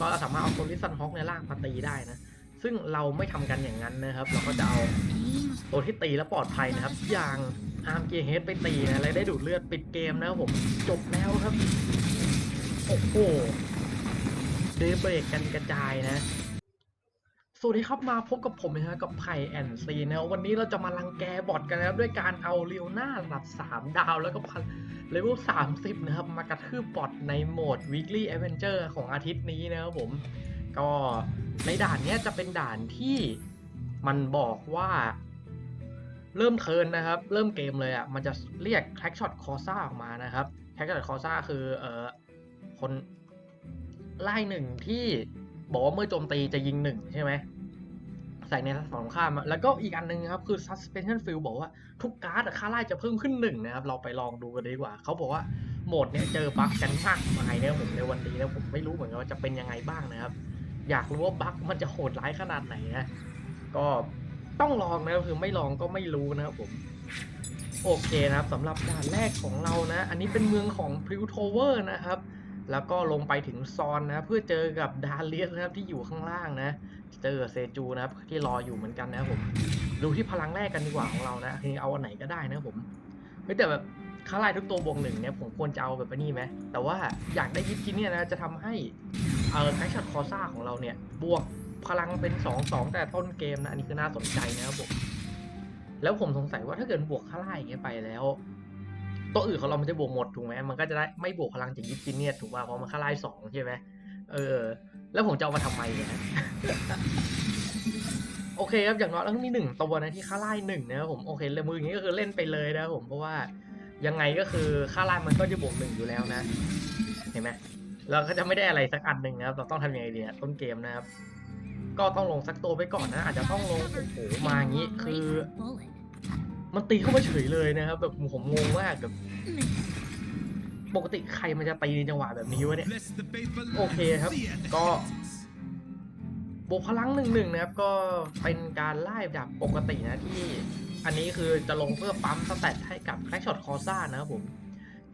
ก็สามารถเอาตัวลิซันฮอกในล่างมาตีได้นะ ซึ่งเราไม่ทำกันอย่างนั้นนะครับ เราก็จะเอาตัวที่ตีแล้วปลอดภัยนะครับ อย่างอาร์มเกียเฮดไปตีนะและได้ดูดเลือดปิดเกมนะครับผมจบแล้วครับ โอ้โหเดย์เบรกกันกระจายนะ สวัสดีครับมาพบกับผมนะฮะกับไผ่แอนซีนะวันนี้เราจะมาลังแกบอทกันนะครับด้วยการเอาเรียวหน้าระดับ 3 ดาวแล้วก็พันเลเวล30 นะครับ มากระทืบบอทในโหมด weekly adventure ของอาทิตย์นี้นะครับผม ก็ในด่านนี้จะเป็นด่านที่มันบอกว่าเริ่มเทินนะครับ เริ่มเกมเลยอะ มันจะเรียกแท็กช็อตคอซ่าออกมานะครับแท็กช็อตคอซ่าคือเอ่อคนไล่หนึ่งที่ บอกว่าเมื่อโจมตีจะยิงหนึ่งใช่ไหมใส่ในทัศนข้ามแล้วก็อีกอันหนึงครับคือ suspension field บอกว่าทุกการ์ดค่าไล่จะเพิ่มขึ้นหนึ่งนะครับ เราไปลองดูกันดีกว่า เขาบอกว่าโหมดเนี้ยเจอบั๊กกันมากมายเนี่ยผมในวันนี้นะผมไม่รู้เหมือนกันว่าจะเป็นยังไงบ้างนะครับ อยากรู้ว่าบั๊กมันจะโหดร้ายขนาดไหนนะ ก็ต้องลองนะคือไม่ลองก็ไม่รู้นะครับผม โอเคนะครับสำหรับด่านแรกของเรานะ อันนี้เป็นเมืองของพริวโทเวอร์นะครับ แล้วก็ลงไปถึงซอนนะเพื่อเจอกับดาเลียสนะครับที่อยู่ข้างล่างนะ เจอเซจูนะครับที่รออยู่เหมือนกันนะผมดูที่พลังแรกกันดีกว่าของเรานะคือเอาอันไหนก็ได้นะผมเฮ้แต่แบบค่าไล่ทุกตัวบวกหนึ่งเนี่ยผมควรจะเอาแบบนี้ไหมแต่ว่าอยากได้ยิปกินเนี่ยนะจะทำให้เอ่อแคชช็อตคอซ่าของเราเนี่ยบวกพลังเป็น2อสองแต่ต้นเกมนะอันนี้คือน่าสนใจนะครับผมแล้วผมสงสัยว่าถ้าเกิดบวกค่าไล่อย่างเงี้ยไปแล้ว ตัวอื่นของเรามันจะบวกหมดถูกไหมมันก็จะได้ไม่บวกพลังจากยิปกินเนี่ยถูกป่ะเพราะมันค่าไล่สองใช่ไหมเออ แล้วผมจะเอามาทำไมเนี่ยฮะโอเคครับอย่างน้อยแล้วมีหนึ่งตัวนะที่ค่าไล่หนึ่งนะครับผมโอเคเลยมืออย่างนี้ก็คือเล่นไปเลยนะครับผมเพราะว่ายังไงก็คือค่าไล่มันก็จะบวกหนึ่งอยู่แล้วนะ เห็นไหมเราก็จะไม่ได้อะไรสักอันหนึ่งนะครับ เราต้องทำยังไงดีนะต้นเกมนะครับ ก็ต้องลงสักตัวไปก่อนนะ อาจจะต้องลงโอ้โหมาอย่างนี้คือ มันตีเข้ามาเฉยเลยนะครับแบบผมงงมากแบบปกติใครมันจะตีในจังหวะแบบนี้วะเนี่ยโอเคครับ ก็บวกพลังหนึ่งหนึ่งนะครับ ก็เป็นการไล่แบบปกตินะที่ อันนี้คือจะลงเพื่อปั๊มสแตทให้กับแคชช็อตคอซ่านะครับผม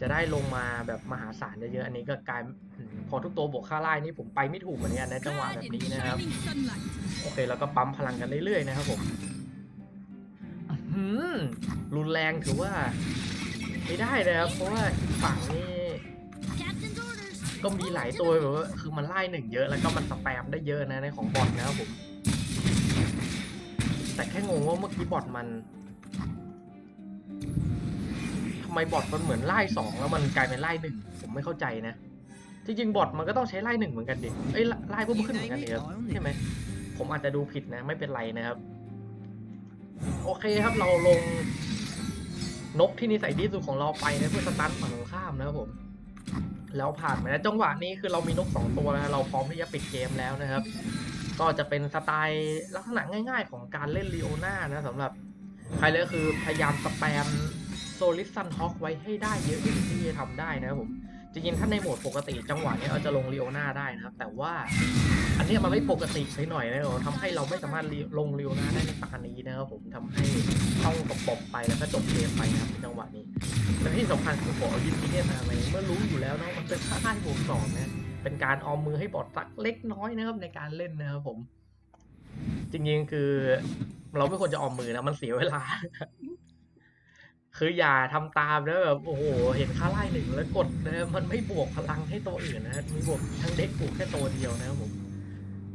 จะได้ลงมาแบบมหาศาลเยอะๆอันนี้ก็กลายพอทุกตัวบวกค่าไล่นี่ผมไปไม่ถูกเหมือนกันในจังหวะแบบนี้นะครับ โอเค แล้วก็ปั๊มพลังกันเรื่อยๆนะครับผม รุนแรงถือว่า ไม่ได้นะครับ เพราะว่าอีกฝั่งนี่ก็มีหลายตัวแบบว่าคือมันไล่หนึ่งเยอะแล้วก็มันสแปมได้เยอะนะในของบอทนะครับผม แต่แค่งงว่าเมื่อกี้บอทมันทำไมบอทมันเหมือนไล่สองแล้วมันกลายเป็นไล่หนึ่งผมไม่เข้าใจนะจริงบอทมันก็ต้องใช้ไล่หนึ่งเหมือนกันดิเอ้ยไล่พิ่มขึ้นเหมือนกันดิครับใช่ไหมผมอาจจะดูผิดนะไม่เป็นไรนะครับ โอเคครับเราลงนกที่นิสัยดีสุดของเราไปนะเพื่อสตันฝั่งตรงข้ามนะครับผม แล้วผ่านไปแล้วจังหวะนี้คือเรามีนกสองตัวแล้วเราพร้อมที่จะปิดเกมแล้วนะครับ ก็จะเป็นสไตล์ลักษณะง่าย ๆ ของการเล่นลีโอนานะสำหรับใครเลยคือพยายามสแปมโซลิซันฮอคไว้ให้ได้เยอะที่สุดที่จะทำได้นะครับผมจริงๆถ้าในโหมดปกติจังหวะนี้เราจะลงลีโอนาได้นะครับ แต่ว่า อันนี้มันไม่ปกติไปหน่อยนะครับทำให้เราไม่สามารถลงเร็วนะได้ในตานี้นะครับผมทำให้ต้องตบปบไปแล้วก็จบเกมไปนะครับในจังหวะนี้และที่สำคัญคือผมเอายิปเนี่ยมาอะไรเมื่อรู้อยู่แล้วเนาะมันเป็นค่าได้บวกสองนะเป็นการออมมือให้บอดสักเล็กน้อยนะครับในการเล่นนะครับผม จริงๆคือเราไม่ควรจะออมมือนะมันเสียเวลา คืออย่าทำตามแล้วแบบโอ้โหเห็นค่าไล่หนึ่งแล้วกดนะมันไม่บวกพลังให้ตัวอื่นนะมีบวกทั้งเด็กบวกแค่ตัวเดียวนะครับผม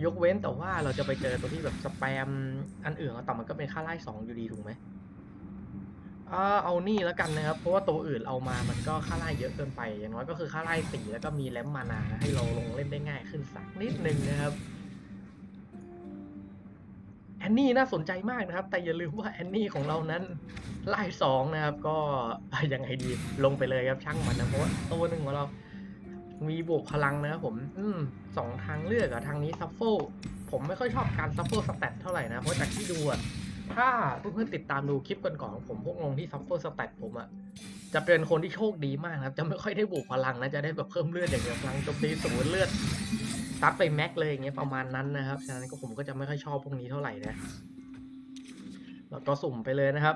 ยกเว้นแต่ว่าเราจะไปเจอตัวที่แบบสแปมอันอื่นต่อมันก็เป็นค่าไล่สองอยู่ดีถูกไหมอ่าเอานี่แล้วกันนะครับ เพราะว่าตัวอื่นเอามามันก็ค่าไล่เยอะเกินไป อย่างน้อยก็คือค่าไล่สี่แล้วก็มีแลมมานาให้เราลงเล่นได้ง่ายขึ้นสักนิดนึงนะครับแอนนี่น่าสนใจมากนะครับ แต่อย่าลืมว่าแอนนี่ของเรานั้นไล่สองนะครับ ก็ยังไงดีลงไปเลยครับช่างมันนะเพราะว่าตัวหนึ่งของเรา มีบวกพลังนะครับผมอืมสองทางเลือกอะทางนี้ซัฟเฟลผมไม่ค่อยชอบการซัฟเฟลสแตทเท่าไหร่นะ เพราะจากที่ดูอะถ้าเพื่อนๆติดตามดูคลิปก่อนๆของผมพวกลงที่ซัฟเฟลสแตทผมอะจะเป็นคนที่โชคดีมากนะครับ จะไม่ค่อยได้บวกพลังนะ จะได้แบบเพิ่มเลือดอย่างเดียวพลังโจมตีศูนเลือดซัดไปแม็กเลยอย่างเงี้ยประมาณนั้นนะครับ ฉะนั้นก็ผมก็จะไม่ค่อยชอบพวกนี้เท่าไหร่นะแล้วก็สุ่มไปเลยนะครับ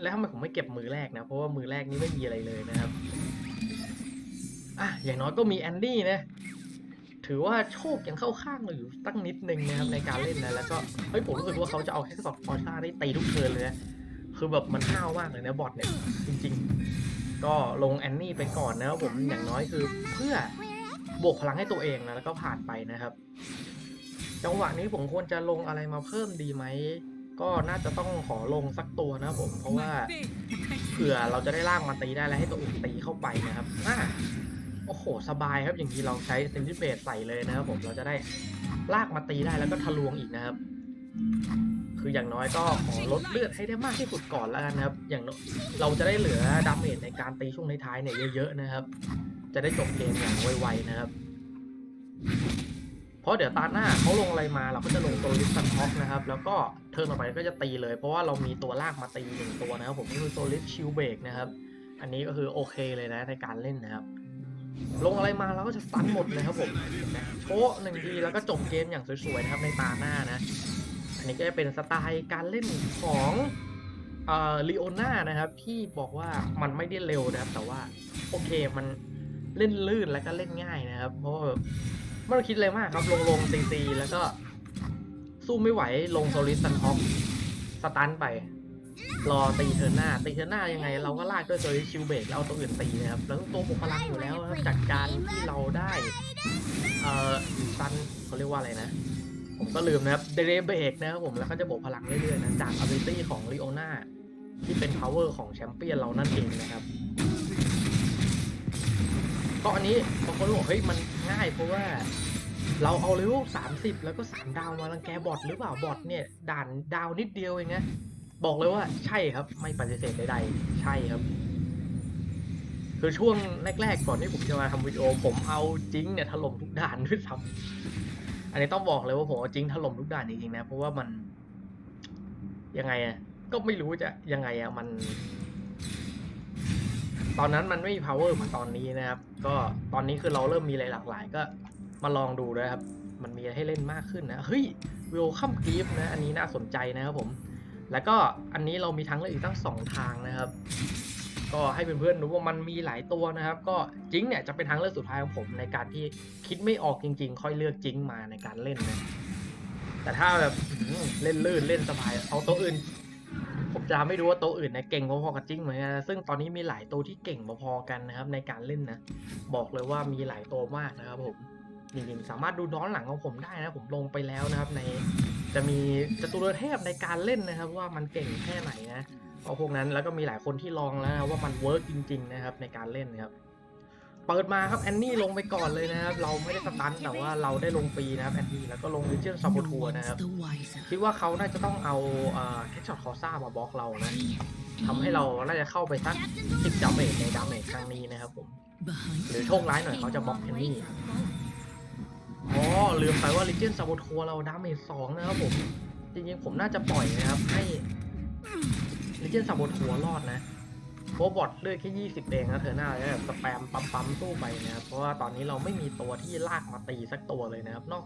แล้วทำไมผมไม่เก็บมือแรกนะ เพราะว่ามือแรกนี้ไม่มีอะไรเลยนะครับ อะอย่างน้อยก็มีแอนดี้นะ ถือว่าโชคยังเข้าข้างเราอยู่ตั้งนิดนึงนะครับในการเล่นนะแล้วก็เฮ้ยผมรู้สึกว่าเขาจะเอาแค่สอดพอชาได้ตีทุกเทิร์นเลยนะคือแบบมันห้าวมากเลยนะบอทเนี่ยจริง ๆ ก็ลงแอนนี่ไปก่อนนะครับผมอย่างน้อยคือเพื่อบวกพลังให้ตัวเองนะแล้วก็ผ่านไปนะครับ จังหวะนี้ผมควรจะลงอะไรมาเพิ่มดีไหมก็น่าจะต้องขอลงสักตัวนะผมเพราะว่าเผื่อเราจะได้ลากมาตีได้แล้วให้ตัวอื่นตีเข้าไปนะครับอ่า โอ้โห สบายครับอย่างนี้เราใช้เซนติเบตใส่เลยนะครับผมเราจะได้ลากมาตีได้แล้วก็ทะลวงอีกนะครับ คืออย่างน้อยก็ขอลดเลือดให้ได้มากที่สุดก่อนแล้วกันนะครับ อย่างน้อยเราจะได้เหลือดาเมจในการตีช่วงท้ายๆเนี่ยเยอะๆนะครับ จะได้จบเกมอย่างไวๆนะครับ เพราะเดี๋ยวตาหน้าเขาลงอะไรมาเราก็จะลงตัวลิสตันท็อกนะครับ แล้วก็เทิร์นต่อไปก็จะตีเลย เพราะว่าเรามีตัวลากมาตีหนึ่งตัวนะครับ ผมก็คือตัวลิสชิลเบกนะครับ อันนี้ก็คือโอเคเลยนะในการเล่นนะครับ ลงอะไรมาเราก็จะซันหมดเลยครับผมโชะหนึ่งทีแล้วก็จบเกมอย่างสวยๆนะครับในตาหน้านะ อันนี้ก็จะเป็นสไตล์การเล่นของเอ่อลีโอน่านะครับ ที่บอกว่ามันไม่ได้เร็วนะครับ แต่ว่าโอเคมันเล่นลื่นแล้วก็เล่นง่ายนะครับ เพราะว่าแบบไม่ต้องคิดอะไรมากครับลงลงตีตีแล้วก็สู้ไม่ไหวลงโซลิสตันท็อกสตันไป รอตีเทิร์นหน้าตีเทิร์นหน้ายังไง เราก็ลากด้วยโซลิชิลเบรกแล้วเอาตัวอื่นตีนะครับแล้วตัวบุกพลังอยู่แล้วจากการที่เราได้เอ่อซันเขาเรียกว่าอะไรนะ ผมก็ลืมนะครับเดเรเบรกนะครับผมแล้วก็จะบวกพลังเรื่อยๆนะจาก ability ของ l ิโอนาที่เป็น power ของแชมเปี้ยนเรานั่นเองนะครับก็อันนี้บางคนบอกเฮ้ยมันง่ายเพราะว่าเราเอาเลเวล30แล้วก็3ดาวมารังแกบอทหรือเปล่าบอทเนี่ยด่านดาวนิดเดียวเองนะ บอกเลยว่าใช่ครับ ไม่ปฏิเสธใดๆใช่ครับ คือช่วงแรกๆก่อนที่ผมจะมาทำวิดีโอ ผมเอาจริงเนี่ยถล่มทุกด่านด้วยซ้ำอันนี้ต้องบอกเลยว่าผมเอาจริงถล่มทุกด่านจริงๆนะเพราะว่ามันยังไงอะก็ไม่รู้จะยังไงอะมัน ตอนนั้นมันไม่มี power เหมือนตอนนี้นะครับ ก็ตอนนี้คือเราเริ่มมีอะไรหลากหลาย ก็มาลองดูนะครับ มันมีให้เล่นมากขึ้นนะเฮ้ยวิวคัมกีฟนะ อันนี้น่าสนใจนะครับผม แล้วก็อันนี้เรามีทางเลือกอีกตั้งสองทางนะครับ ก็ให้เพื่อนๆรู้ว่ามันมีหลายตัวนะครับ ก็จิงเนี่ยจะเป็นทางเลือกสุดท้ายของผมในการที่คิดไม่ออกจริง ๆ ค่อยเลือกจิงมาในการเล่นนะแต่ถ้าแบบเล่นลื่นเล่นสบายเอาตัวอื่น ผมจะไม่รู้ว่าตัวอื่นเนี่ยเก่งพอๆกับจิงเหมือนกันนะซึ่งตอนนี้มีหลายตัวที่เก่งพอๆกันนะครับ ในการเล่นนะบอกเลยว่ามีหลายตัวมากนะครับผม จริงๆสามารถดูย้อนหลังของผมได้นะผมลงไปแล้วนะครับ ในจะมีจตุรเทพในการเล่นนะครับ ว่ามันเก่งแค่ไหนนะเอาพวกนั้นแล้วก็มีหลายคนที่ลองแล้วนะว่ามันเวิร์กจริง ๆ นะครับ ในการเล่นนะครับเปิดมาครับแอนนี่ลงไปก่อนเลยนะครับเราไม่ได้สตันแต่ว่าเราได้ลงฟรีนะครับแอนนี่แล้วก็ลงดิจิทัลซับทัวนะครับคิดว่าเขาน่าจะต้องเอาเทคช็อตคอซ่ามาบล็อกเรานะทำให้เราน่าจะเข้าไปสักสิบดาเมจในดาเมจครั้งนี้นะครับผมหรือโชคร้ายหน่อยเขาจะบล็อกแอนนี่ อ๋อลืมไปว่า Legion s a b o t o r เราดาเมจสองนะครับผม จริงๆผมน่าจะปล่อยนะครับ ให้ Legion s a b o t o r รอดนะเพราะบอทเลือดแค่ 20 เองนะเธอหน้าจะแบบสแปมปั๊มๆสู้ไปนะครับ เพราะว่าตอนนี้เราไม่มีตัวที่ลากมาตีสักตัวเลยนะครับ นอก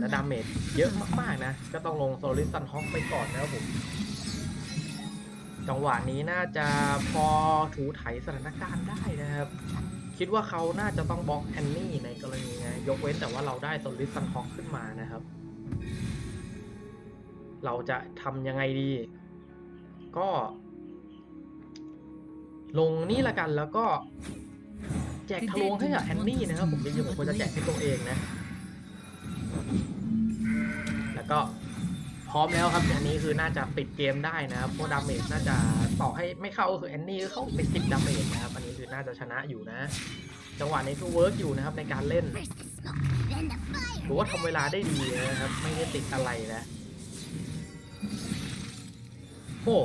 และดาเมจเยอะมากๆนะ ก็ต้องลงโซลิสันฮอกไปก่อนนะครับผม จังหวะนี้น่าจะพอถูไถสถานการณ์ได้นะครับ คิดว่าเขาน่าจะต้องบล็อกแอนนี่ในกรณีนะยกเว้นแต่ว่าเราได้โซลิสันฮอกขึ้นมานะครับ เราจะทำยังไงดี ก็ ลงนี่ละกันแล้วก็แจกทะลวงให้กับแอนนี่นะครับ ผมจริงๆผมควรจะแจกให้ตัวเองนะ แล้วก็ พร้อมแล้วครับอันนี้คือน่าจะปิดเกมได้นะครับเพราะดาเมจน่าจะต่อให้ไม่เข้าคือแอนนี่เข้าไปสิบดาเมจนะครับอันนี้คือน่าจะชนะอยู่นะ จังหวะนี้คือเวิร์กอยู่นะครับในการเล่นถือว่าทำเวลาได้ดีนะครับ ไม่ได้ติดอะไรนะโอ้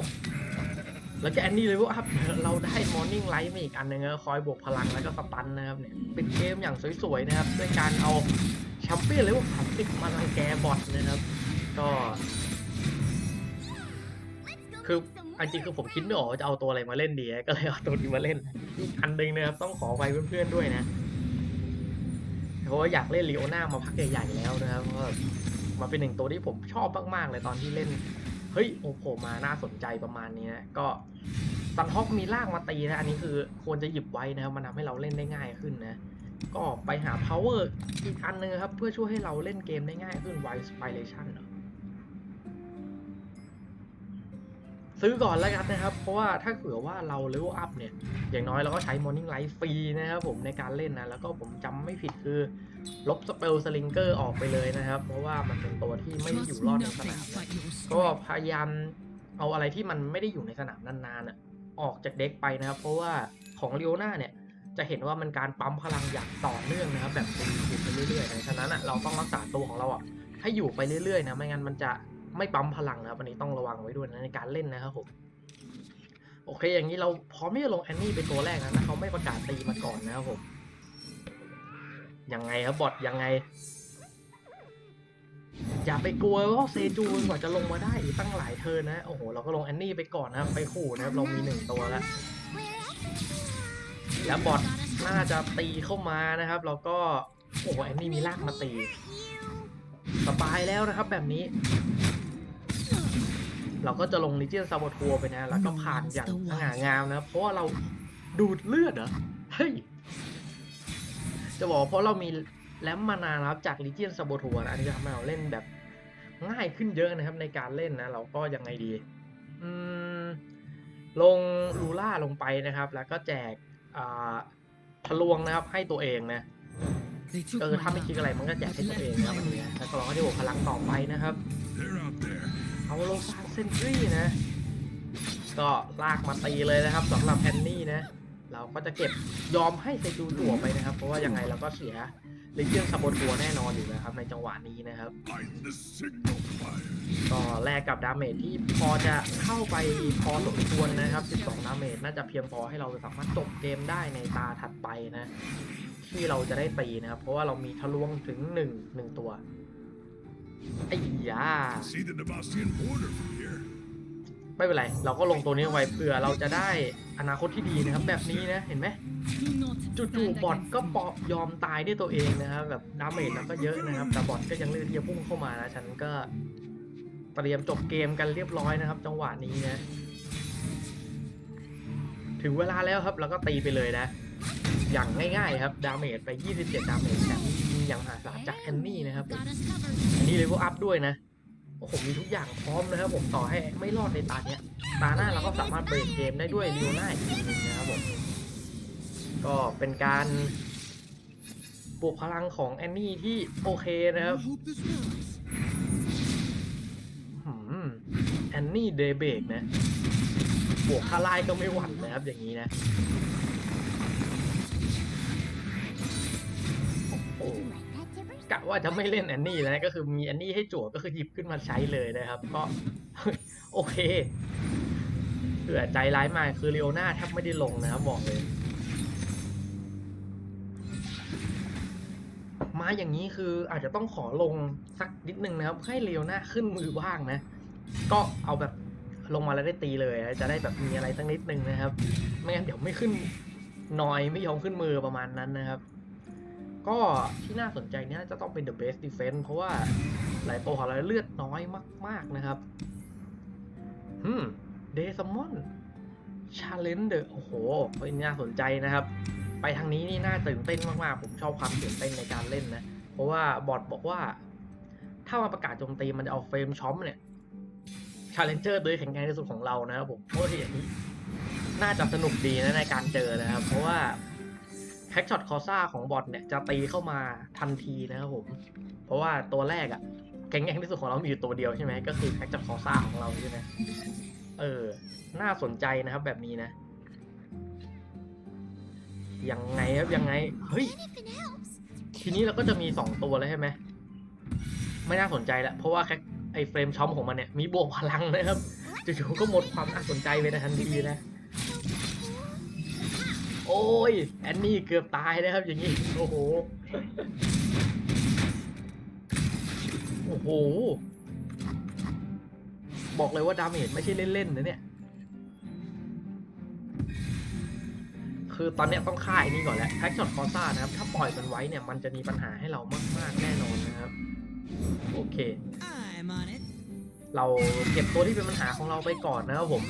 แล้วก็แอนนี่เลยว่าอัพเราได้มอร์นิ่งไลท์มาอีกอันหนึงนะคอยบวกพลังแล้วก็สตันนะครับเนี่ยเป็นเกมอย่างสวยๆนะครับ ด้วยการเอาแชมเปี้ยนเลเวลสามสิบมารังแกบอทนะครับ ก็ คืออันจริงคือผมคิดไม่ออกจะเอาตัวอะไรมาเล่นดีก็เลยเอาตัวนี้มาเล่นอันหนึงนะครับ ต้องขอไปเพื่อนๆด้วยนะเพราะว่าอยากเล่นลีโอนามาพักใหญ่ๆแล้วนะครับเพราะว่ามาเป็นหนึ่งตัวที่ผมชอบมากๆเลยตอนที่เล่น เฮ้ยโอ้โหมาน่าสนใจประมาณนี้นะก็ซันฮอกมีลากมาตีนะอันนี้คือควรจะหยิบไว้นะครับมันทำให้เราเล่นได้ง่ายขึ้นนะก็ไปหา power อีกอันหนึงครับ เพื่อช่วยให้เราเล่นเกมได้ง่ายขึ้น Wide Inspiration เหรอ ซื้อก่อนแล้วกันนะครับ เพราะว่าถ้าเผื่อว่าเราเลเวลอัพเนี่ย อย่างน้อยเราก็ใช้ Morning Light ฟรีนะครับผมในการเล่นนะ แล้วก็ผมจำไม่ผิดคือ ลบสเปลสลิงเกอร์ออกไปเลยนะครับ เพราะว่ามันเป็นตัวที่ไม่ได้อยู่รอดในสนามก็พยายามเอาอะไรที่มันไม่ได้อยู่ในสนามนานๆน่ออกจากเด็กไปนะครับ เพราะว่าของเลียวนาเนี่ยจะเห็นว่ามันการปั๊มพลังอย่างต่อเนื่องนะครับ แบบตีอยู่ไปเรื่อยๆนะฉะนั้นเราต้องรักษาตัวของเราอะให้อยู่ไปเรื่อยๆนะไม่งั้นมันจะ ไม่ปั๊มพลังนะครับอันนี้ต้องระวังไว้ด้วยนะในการเล่นนะครับผมโอเค อย่างนี้เราพร้อมที่จะลงแอนนี่เป็นตัวแรกนะถ้าเขาไม่ประกาศตีมาก่อนนะครับผมยังไงครับบอทยังไง อย่าไปกลัวว่าเซจูนกว่าจะลงมาได้อีกตั้งหลายเทิร์นนะโอ้โหเราก็ลงแอนนี่ไปก่อนนะครับไปขู่นะครับเรามีหนึ่งตัวแล้วแล้วบอทน่าจะตีเข้ามานะครับแล้วก็โอ้โหแอนนี่มีลากมาตีสบายแล้วนะครับแบบนี้ เราก็จะลงลิเจียนซาบทัวไปนะ แล้วก็ผ่านอย่างสง่างามนะ เพราะว่าเราดูดเลือดเหรอ เฮ้ย จะบอกเพราะเรามีแลมมานานครับจากลิเจียนซาบทัวนะ อันนี้ทำให้เราเล่นแบบง่ายขึ้นเยอะนะครับในการเล่นนะ เราก็ยังไงดี อืม ลงลูล่าลงไปนะครับ แล้วก็แจกอ่าทะลวงนะครับให้ตัวเองนะเออถ้าไม่คิดอะไรมันก็แจกให้ตัวเองนะครับอันนี้นะแล้วก็เราก็จะบวกพลังต่อไปนะครับ เอาโลซานเซนทรีนะ ก็ลากมาตีเลยนะครับสำหรับแอนนี่นะ เราก็จะเก็บยอมให้เซจูตัวไปนะครับ เพราะว่ายังไงเราก็เสียเลเจียนซาโบทัวแน่นอนอยู่นะครับในจังหวะนี้นะครับ ก็แลกกับดาเมจที่พอจะเข้าไปพอสมควรนะครับ 12 ดาเมจน่าจะเพียงพอให้เราสามารถจบเกมได้ในตาถัดไปนะ ที่เราจะได้ตีนะครับ เพราะว่าเรามีทะลวงถึง 1 1 ตัว ไอ้ยา See the Demacian border from here. ไม่เป็นไร เราก็ลงตัวนี้ไว้เผื่อเราจะได้อนาคตที่ดีนะครับ แบบนี้นะ เห็นไหมจู่ๆบอทก็ปอยอมตายด้วยตัวเองนะครับ แบบดาเมจเราก็เยอะนะครับ แต่บอทก็ยังเลือกที่จะพุ่งเข้ามานะ ฉันก็เตรียมจบเกมกันเรียบร้อยนะครับ จังหวะนี้นะ ถึงเวลาแล้วครับ เราก็ตีไปเลยนะ อย่างง่ายๆครับ ดาเมจไป 27 ดาเมจแถมยิง อย่างมหาศาลจากแอนนี่นะครับอันนี้เลเวลอัพด้วยนะโอ้โหมีทุกอย่างพร้อมนะครับผมต่อให้ไม่รอดในตาเนี้ยตาหน้าเราก็สามารถเบรกเกมได้ด้วยเรียวหน้าอีกทีหนึงนะครับผมก็เป็นการปลุกพลังของแอนนี่ที่โอเคนะครับ hope this works. หืมแอนนี่เดย์เบรกนะ บวกค่าไล่ก็ไม่หวั่นนะครับอย่างนี้นะ ว่าจะไม่เล่นแอนนี่แล้วนะก็คือมีแอนนี่ให้จั่วก็คือหยิบขึ้นมาใช้เลยนะครับ ก็โอเคเผื่อใจร้ายมากคือเรียวหน้าแทบไม่ได้ลงนะครับบอกเลย มาอย่างนี้คืออาจจะต้องขอลงสักนิดนึงนะครับ ให้เรียวหน้าขึ้นมือบ้างนะ ก็เอาแบบลงมาแล้วได้ตีเลย จะได้แบบมีอะไรสักนิดนึงนะครับ ไม่งั้นเดี๋ยวไม่ขึ้นนอยไม่ยอมขึ้นมือประมาณนั้นนะครับ ก็ที่น่าสนใจเนี่ยจะต้องเป็น the best defense เพราะว่าหลายตัวของเราเลือดน้อยมาก ๆ นะครับอืมเดซมอนชาเลนเดอร์โอ้โหเฮ้ยน่าสนใจนะครับ ไปทางนี้นี่น่าตื่นเต้นมาก ๆ ผมชอบความตื่นเต้นในการเล่นนะ เพราะว่าบอทบอกว่า ถ้ามาประกาศโจมตีมันจะเอาเฟรมช็อมเนี่ยชาเลนเจอร์ตัวที่แข็งแกร่งที่สุดของเรานะครับผมเพราะว่าอย่างนี้ น่าจะสนุกดีนะในการเจอนะครับ เพราะว่า แพ็กช็อตคอซ่าของบอทเนี่ยจะตีเข้ามาทันทีนะครับผม เพราะว่าตัวแรกอะแข็งแกร่งที่สุดของเรามีอยู่ตัวเดียวใช่ไหมก็คือแพ็กช็อตคอซ่าของเราใช่ไหมเออ น่าสนใจนะครับแบบนี้นะยังไงครับยังไงเฮ้ยทีนี้เราก็จะมีสองตัวแล้วใช่ไหมไม่น่าสนใจละเพราะว่าแค่ไอเฟรมช็อมของมันเนี่ยมีบวกพลังนะครับจู่ๆก็หมดความน่าสนใจไปในทันทีนะ โอ้ย แอนนี่เกือบตายนะครับอย่างนี้ โอ้โห โอ้โห บอกเลยว่าดาเมจไม่ใช่เล่นๆนะเนี่ย คือตอนเนี้ยต้องฆ่าไอ้นี่ก่อนแหละแพ็กช็อตคอซ่านะครับ ถ้าปล่อยมันไว้เนี่ย มันจะมีปัญหาให้เรามากๆแน่นอนนะครับ โอเค I'm on it. เราเก็บตัวที่เป็นปัญหาของเราไปก่อนนะครับผม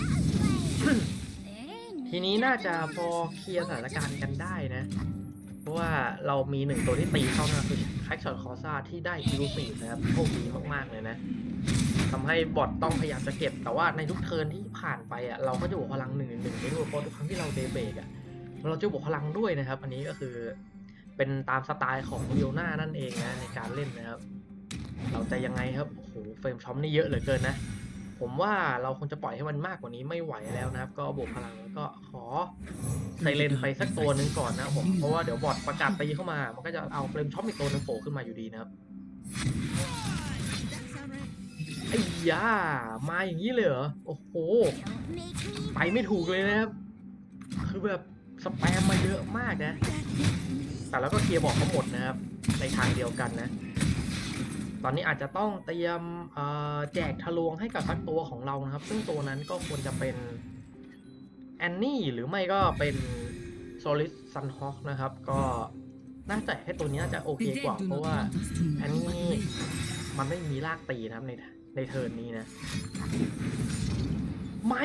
ทีนี้น่าจะพอเคลียร์สถานการณ์กันได้นะ เพราะว่าเรามีหนึ่งตัวที่ตีเข้านะคือแคคช็อตคอซ่าที่ได้อิลูซีนะครับโชคดีมากๆเลยนะทำให้บอทต้องพยายามจะเก็บ แต่ว่าในทุกเทิร์นที่ผ่านไปอะเราก็จะบวกพลังหนึ่งหนึ่งไปด้วยเพราะทุกครั้งที่เราเดเบรกอะเราจะบวกพลังด้วยนะครับ อันนี้ก็คือเป็นตามสไตล์ของเรียวนานั่นเองนะในการเล่นนะครับ เราจะยังไงครับโอ้โหเฟรมช็อมนี่เยอะเหลือเกินนะ ผมว่าเราคงจะปล่อยให้มันมากกว่านี้ไม่ไหวแล้วนะครับ ก็บวกพลังแล้วก็ขอไซเลนไปสักตัวหนึ่งก่อนนะครับผมเพราะว่าเดี๋ยวบอทประกาศตีเข้ามา มันก็จะเอาเฟรมช็อปอีกตัวหนึงโผล่ขึ้นมาอยู่ดีนะครับไอ้ยามาอย่างนี้เลยเหรอโอ้โห ไปไม่ถูกเลยนะครับ คือแบบสแปมมาเยอะมากนะ แต่แล้วก็เคลียร์บอกเขาหมดนะครับ ในทางเดียวกันนะ ตอนนี้อาจจะต้องเตรียมเอ่อแจกทะลวงให้กับสักตัวของเรานะครับ ซึ่งตัวนั้นก็ควรจะเป็นแอนนี่หรือไม่ก็เป็นโซลิสซันฮอ k นะครับ ก็น่าจะให้ตัวนี้น่าจะโอเคกว่า เพราะว่าแอนนี่มันไม่มีลากตีนะครับในในเทิร์นนี้นะ ไม่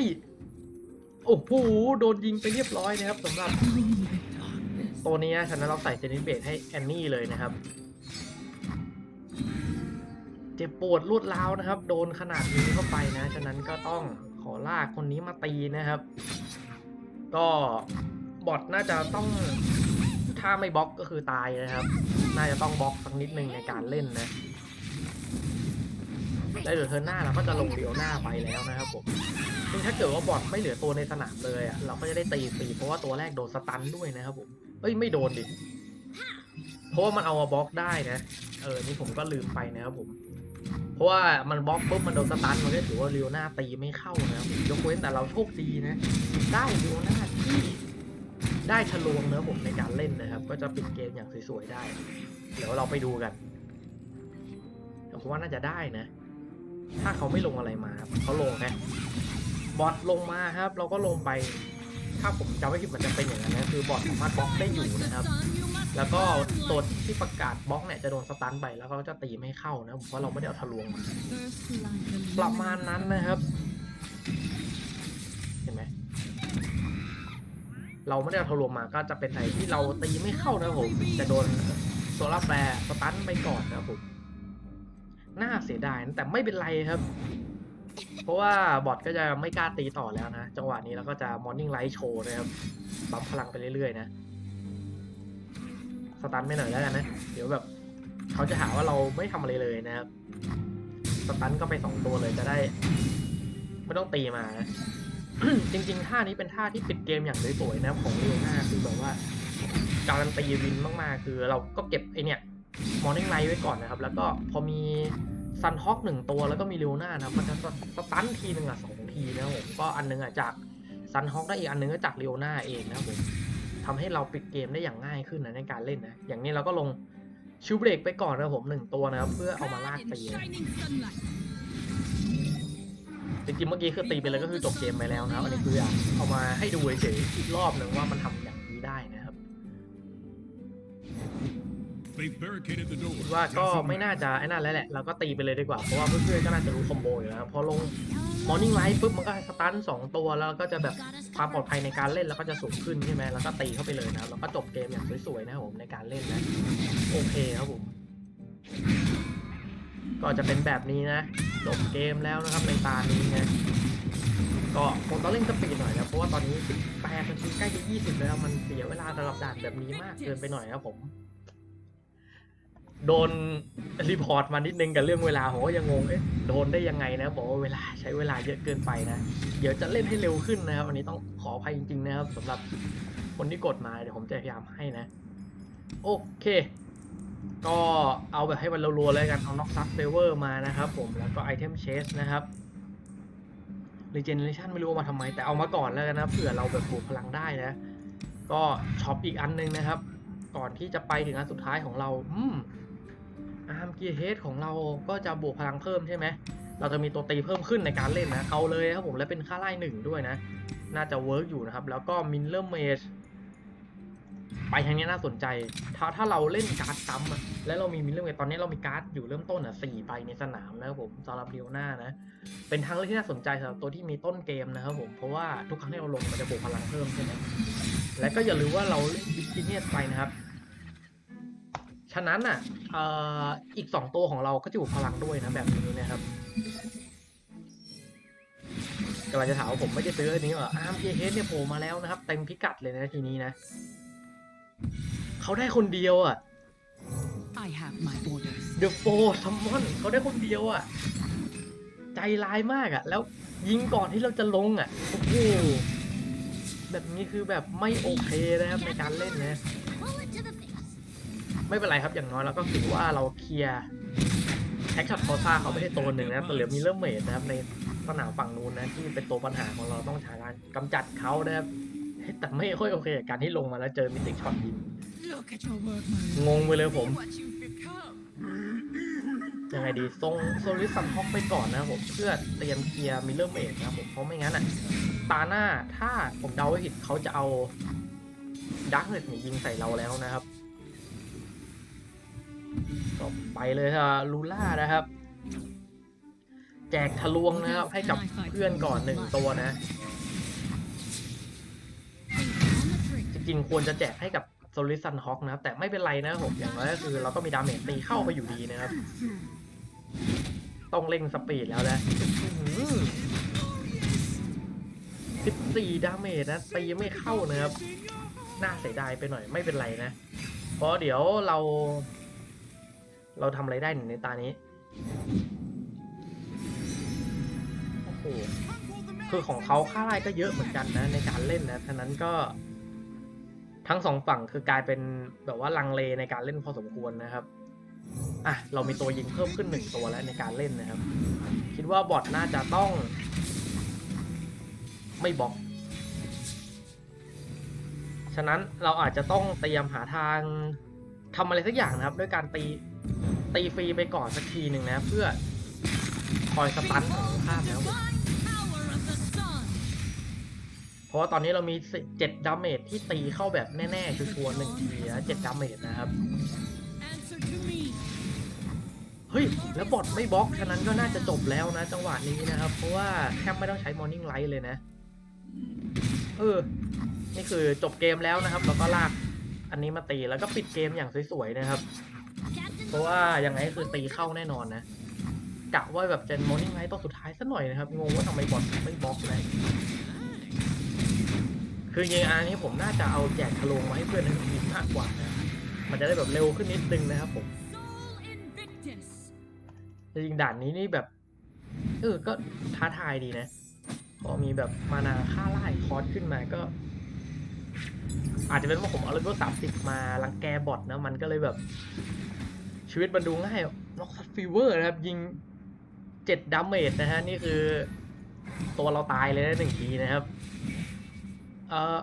โอ้โหโดนยิงไปเรียบร้อยนะครับสำหรับตัวนี้ฉะนั้นเราใส่เซนิเบตให้แอนนี่เลยนะครับ เจ็บปวดรวดร้าวนะครับ โดนขนาดนี้เข้าไปนะ ฉะนั้นก็ต้องขอลากคนนี้มาตีนะครับ ก็บอทน่าจะต้องถ้าไม่บล็อกก็คือตายนะครับ น่าจะต้องบล็อกสักนิดนึงในการเล่นนะแล้วเดี๋ยวเทิร์นหน้าเราก็จะลงเดียวหน้าไปแล้วนะครับผมซึ่งถ้าเกิดว่าบอทไม่เหลือตัวในสนามเลยอะเราก็จะได้ตีฟรีเพราะว่าตัวแรกโดนสตันด้วยนะครับผมเอ้ยไม่โดนดิเพราะว่ามันเอามาบล็อกได้นะ เออนี่ผมก็ลืมไปนะครับผม เพราะว่ามันบล็อกปุ๊บมันโดนสตันมันก็ถือว่าเรียวหน้าตีไม่เข้านะครับยกเว้นแต่เราโชคดีนะ ได้เรียวหน้าที่ได้ทะลวงเนื้อผมในการเล่นนะครับ ก็จะปิดเกมอย่างสวยๆได้ เดี๋ยวเราไปดูกันแต่ผมว่าน่าจะได้นะ ถ้าเขาไม่ลงอะไรมาเขาลงแค่บอทลงมาครับ เราก็ลงไป ถ้าผมจำไม่ผิดมันจะเป็นอย่างนั้นนะคือบอทสามารถบล็อกได้อยู่นะครับ แล้วก็ตัวที่ประกาศบล็อกเนี่ยจะโดนสตันไปแล้วเขาจะตีไม่เข้านะผมว่าเราไม่ได้เอาทะลวงมาประมาณนั้นนะครับ เห็นไหมเราไม่ได้เอาทะลวงมาก็จะเป็นไหนที่เราตีไม่เข้านะผมจะโดนโซล่าแฟร์สตันไปก่อนนะครับผมน่าเสียดายนะแต่ไม่เป็นไรครับ เพราะว่าบอทก็จะไม่กล้าตีต่อแล้วนะ จังหวะนี้เราก็จะมอร์นิ่งไลท์โชว์นะครับบัมพลังไปเรื่อยๆนะ สตันไม่หน่อยแล้วกันนะ เดี๋ยวแบบเขาจะหาว่าเราไม่ทำอะไรเลยนะครับ สตันก็ไปสองตัวเลยจะได้ ไม่ต้องตีมานะจริงๆท่านี้เป็นท่าที่ปิดเกมอย่างสวยๆนะครับของเรียวหน้าคือแบบว่าการันตีวินมากๆ คือเราก็เก็บไอเนี่ยมอร์นิ่งไลท์ไว้ก่อนนะครับ แล้วก็พอมีซันฮอ k หนึ่งตัวแล้วก็มีเรียวหน้านะมันจะสตันทีหนึ่งอะสองทีนะผมก็อันหนึงอะจากซันฮอ k ได้อีกอันหนึงก็จากเรียวหน้าเองนะครับผม ทำให้เราปิดเกมได้อย่างง่ายขึ้นนะในการเล่นนะ อย่างนี้เราก็ลงชิวเบรกไปก่อนนะผมหนึ่งตัวนะครับ เพื่อเอามาลากตีจริงๆเมื่อกี้คือตีไปเลยก็คือจบเกมไปแล้วนะครับอันนี้คืออยากเอามาให้ดูเฉยๆอีกรอบหนึ่งว่ามันทำอย่างนี้ได้นะครับ คิดว่าก็ไม่น่าจะไอ้นั่นแล้วแหละ เราก็ตีไปเลยดีกว่า เพราะว่าเพื่อนๆก็น่าจะรู้คอมโบอยู่แล้วพอลง Morning Light ปุ๊บมันก็สตันสองตัวแล้วก็จะแบบความปลอดภัยในการเล่นแล้วก็จะสูงขึ้นใช่ไหมแล้วก็ตีเข้าไปเลยนะครับแล้วก็จบเกมอย่างสวยๆนะครับผมในการเล่นนะโอเคครับผมก็จะเป็นแบบนี้นะจบเกมแล้วนะครับในตานี้นะก็คงต้องเล่นสปีดหน่อยนะเพราะว่าตอนนี้18นาทีใกล้จะ20แล้วมันเสียเวลาสำหรับด่านแบบนี้มากเกินไปหน่อยครับผม โดนรีพอร์ตมานิดนึงกับเรื่องเวลาผมก็ยังงงเอ๊ะโดนได้ยังไงนะบอกว่าเวลาใช้เวลาเยอะเกินไปนะ เดี๋ยวจะเล่นให้เร็วขึ้นนะครับวันนี้ต้องขออภัยจริงๆนะครับสำหรับคนที่กดมาเดี๋ยวผมจะพยายามให้นะ โอเค ก็เอาแบบให้มันรัวๆเลยกันเอาน็อกซับเซเวอร์มานะครับผมแล้วก็ไอเทมเชสนะครับ Regeneration ไม่รู้มาทำไม แต่เอามาก่อนแล้วกันนะเผื่อเราแบบปลูกพลังได้นะ ก็ช็อปอีกอันนึงนะครับ ก่อนที่จะไปถึงอันสุดท้ายของเรา อืม อาร์มเกียร์เฮดของเราก็จะบวกพลังเพิ่มใช่ไหม เราจะมีตัวตีเพิ่มขึ้นในการเล่นนะ เอาเลยครับผมและเป็นค่าไล่หนึ่งด้วยนะ น่าจะเวิร์กอยู่นะครับ แล้วก็มินเลอร์เมจไปทางนี้น่าสนใจ ถ้าถ้าเราเล่นการ์ดซ้ำอะแล้วเรามีมินเลอร์เมจตอนนี้เรามีการ์ดอยู่เริ่มต้นอะสี่ใบในสนามนะครับผมสำหรับเดียวหน้านะ เป็นทางเลือกที่น่าสนใจสำหรับตัวที่มีต้นเกมนะครับผม เพราะว่าทุกครั้งที่เราลงมันจะบวกพลังเพิ่มใช่ไหมและก็อย่าลืมว่าเราเล่นบิกิเนียสไปนะครับ ฉะนั้นอะเอ่ออีกสองตัวของเราก็จะอยู่พลังด้วยนะแบบนี้นะครับกำลังจะถามว่าผมไม่ได้ซื้ออันนี้เหรออาร์มเฮดเนี่ยโผล่มาแล้วนะครับ เต็มพิกัดเลยนะทีนี้นะ เขาได้คนเดียวอะ I have my orders. เดอะโฟซัมมอนเขาได้คนเดียวอะ ใจร้ายมากอะ แล้วยิงก่อนที่เราจะลงอะ โอ้โห แบบนี้คือแบบไม่โอเคนะครับในการเล่นนะ ไม่เป็นไรครับอย่างน้อยเราก็ถือว่าเราเคลียร์แท็กช็อตคอซ่าเขาไม่ได้ตัวหนึ่งนะครับแต่เหลือมีเริ่มเมดนะครับในสนามฝั่งนู้นนะที่เป็นตัวปัญหาของเราต้องใช้การกำจัดเขานะครับแต่ไม่ค่อยโอเคกับการที่ลงมาแล้วเจอมิติช็อตยิงงงไปเลยผมยังไงดีทรงโซลิซัมฮอกไปก่อนนะครับผมเพื่อเตรียมเคลียร์มิลเลอร์เมดนะครับผมเพราะไม่งั้นอะตาหน้าถ้าผมเดาไม่ผิดเขาจะเอาดักเน็ตยิงใส่เราแล้วนะครับ ก็ไปเลยค่ะลูล่านะครับ แจกทะลวงนะครับ ให้กับเพื่อนก่อนหนึ่งตัวนะ จริงๆควรจะแจกให้กับโซลิซันฮอกนะครับ แต่ไม่เป็นไรนะผมอย่างน้อยก็คือเราก็มีดาเมจตีเข้าไปอยู่ดีนะครับ ต้องเร่งสปีดแล้วนะสิบสี่ดาเมจนะตีไม่เข้านะครับ น่าเสียดายไปหน่อยไม่เป็นไรนะ เพราะเดี๋ยวเรา เราทำอะไรได้ในตานี้ โอ้โห คือของเขาค่าไล่ก็เยอะเหมือนกันนะ ในการเล่นนะ ฉะนั้นก็ทั้งสองฝั่งคือกลายเป็นแบบว่าลังเลในการเล่นพอสมควรนะครับ อะ เรามีตัวยิงเพิ่มขึ้นหนึ่งตัวแล้วในการเล่นนะครับ คิดว่าบอทน่าจะต้อง ไม่บล็อกฉะนั้นเราอาจจะต้องเตรียมหาทางทำอะไรสักอย่างนะครับ ด้วยการตี ตีฟรีไปก่อนสักทีหนึ่งนะ เพื่อคอยสตันของภาพนะครับ Divine power of the sun. เพราะว่าตอนนี้เรามีเจ็ดดาเมจที่ตีเข้าแบบแน่ๆ ชัวร์ๆหนึ่งทีนะเจ็ดดาเมจนะครับ เฮ้ย แล้วบอทไม่บล็อก ฉะนั้นก็น่าจะจบแล้วนะ จังหวะนี้นะครับ เพราะว่าแทบไม่ต้องใช้ Morning Light เลยนะ เออ นี่คือจบเกมแล้วนะครับ แล้วก็ลากอันนี้มาตีแล้วก็ปิดเกมอย่างสวยๆนะครับ เพราะว่ายังไงก็คือตีเข้าแน่นอนนะกะว่าแบบเจน Morning Light ตัวสุดท้ายสักหน่อยนะครับ งงว่าทำไมบอทไม่บล็อกนะคือจริงอันนี้ผมน่าจะเอาแจกทะลงมาให้เพื่อนในทีมมากกว่านะ มันจะได้แบบเร็วขึ้นนิดนึงนะครับผมจริงด่านนี้นี่แบบ เออ ก็ท้าทายดีนะ พอมีแบบมานาค่าไล่คอร์สขึ้นมาก็ อาจจะเป็นว่าผมเอาเลเวลสามสิบมารังแกบอทนะ มันก็เลยแบบ ชีวิตมันดูง่ายน็อกซัดฟีเวอร์นะครับ ยิงเจ็ดดาเมจนะฮะ นี่คือ ตัวเราตายเลยนะหนึ่งทีนะครับเอ่อ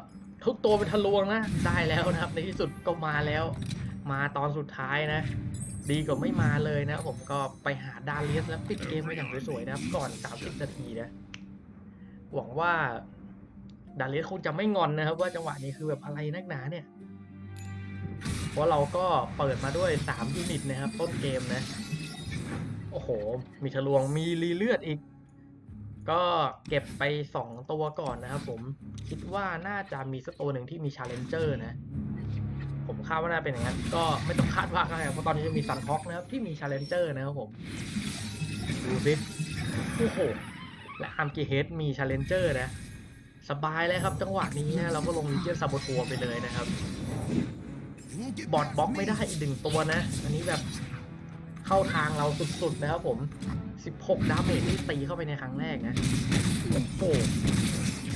ทุกตัวเป็นทะลวงนะ ได้แล้วนะครับ ในที่สุดก็มาแล้ว มาตอนสุดท้ายนะ ดีกว่าไม่มาเลยนะ ผมก็ไปหาดาเลียสแล้วปิดเกมมาอย่างสวยๆนะครับ ก่อน 30 นาทีนะหวังว่าดาเลียสคงจะไม่งอนนะครับ ว่าจังหวะนี้คือแบบอะไรนักหนาเนี่ย ราะเราก็เปิดมาด้วย 3 ยูนิตนะครับ ต้นเกมนะ โอ้โห มีทะลวงมีรีเลือดอีก ก็เก็บไป 2 ตัวก่อนนะครับผมคิดว่าน่าจะมีสักตัวหนึ่งที่มีชาเลนเจอร์นะ ผมคาดว่าน่าเป็นอย่างนั้น ก็ไม่ต้องคาดว่าก็ได้เพราะตอนนี้จะมีซันท็อกนะครับที่มีชาเลนเจอร์นะครับผม ดูสิโอ้โหและอัมกีเฮดมีชาเลนเจอร์นะ สบายเลยครับจังหวะนี้นะเราก็ลงเจียนซาโบทัวไปเลยนะครับ บอดบล็อกไม่ได้อีกหนึ่งตัวนะ อันนี้แบบเข้าทางเราสุดๆนะครับผม 16 ดาเมจที่ตีเข้าไปในครั้งแรกนะ โอ้โห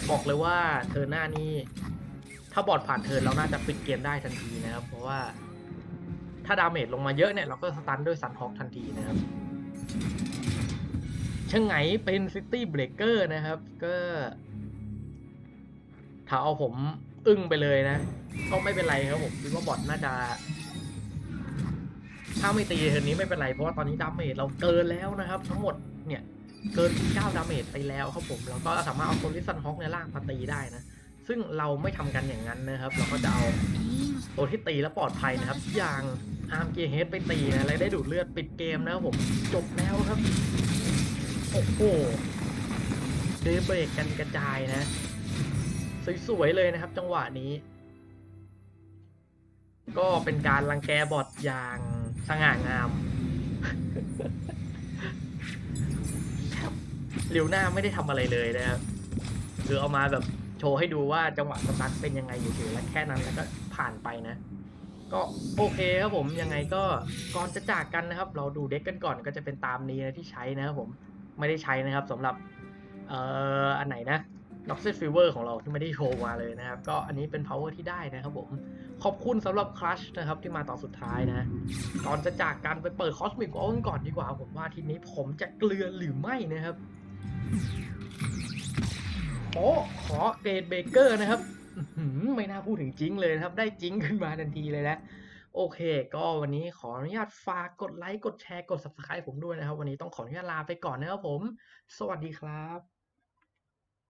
บอกเลยว่าเธอหน้านี้ถ้าบอดผ่านเทิร์นเราน่าจะปิดเกมได้ทันทีนะครับ เพราะว่า ถ้าดาเมจลงมาเยอะเนี่ย เราก็สตันด้วยซันฮอกทันทีนะครับเช่างไงเป็นซิตี้เบรกเกอร์นะครับ ก็ ถ้าเอาผม อึ้งไปเลยนะก็ไม่เป็นไรครับผมคิดว่าบอทน่าจะ ถ้าไม่ตีเทิร์นนี้ไม่เป็นไร เพราะว่าตอนนี้ดาเมจเราเกินแล้วนะครับ ทั้งหมดเนี่ยเกิน 9 ดาเมจไปแล้วครับผมแล้วก็สามารถเอาโซลิซันฮอกในล่างมาตีได้นะ ซึ่งเราไม่ทำกันอย่างนั้นนะครับ เราก็จะเอาตัวที่ตีแล้วปลอดภัยนะครับ อย่างอาร์มเกเฮดไปตีนะแล้วได้ดูดเลือดปิดเกมนะครับผมจบแล้วครับ โอ้โหเดย์เบรกกันกระจายนะ สวยๆเลยนะครับ จังหวะนี้ ก็เป็นการรังแกบอทอย่างสง่างามลิวหน้าไม่ได้ทำอะไรเลยนะครับคือเอามาแบบโชว์ให้ดูว่าจังหวะสตาร์ทเป็นยังไงอยู่เฉยๆและแค่นั้นแล้วก็ผ่านไปนะ ก็โอเคครับผมยังไงก็ก่อนจะจากกันนะครับ เราดูเด็กกันก่อนก็จะเป็นตามนี้นะที่ใช้นะครับผมไม่ได้ใช้นะครับสำหรับเอ่ออันไหนนะ n o x เซ f ฟิเวอร์ของเราที่ไม่ได้โชว์มาเลยนะครับ ก็อันนี้เป็น power ที่ได้นะครับผม ขอบคุณสำหรับคลัชนะครับที่มาตอนสุดท้ายนะ ก่อนจะจากกันไปเปิดคอสมิก o อ n ก่อนดีกว่าผมว่าทีนี้ผมจะเกลือหรือไม่นะครับโอ้ขอเดดเบเกอร์นะครับไม่น่าพูดถึงจริงเลยนะครับ ได้จริงขึ้นมาทันทีเลยนะโอเค ก็วันนี้ขออนุญาตฝากกดไลค์ กดแชร์ กด subscribe ผมด้วยนะครับ วันนี้ต้องขออนุญาตลาไปก่อนนะครับผม สวัสดีครับ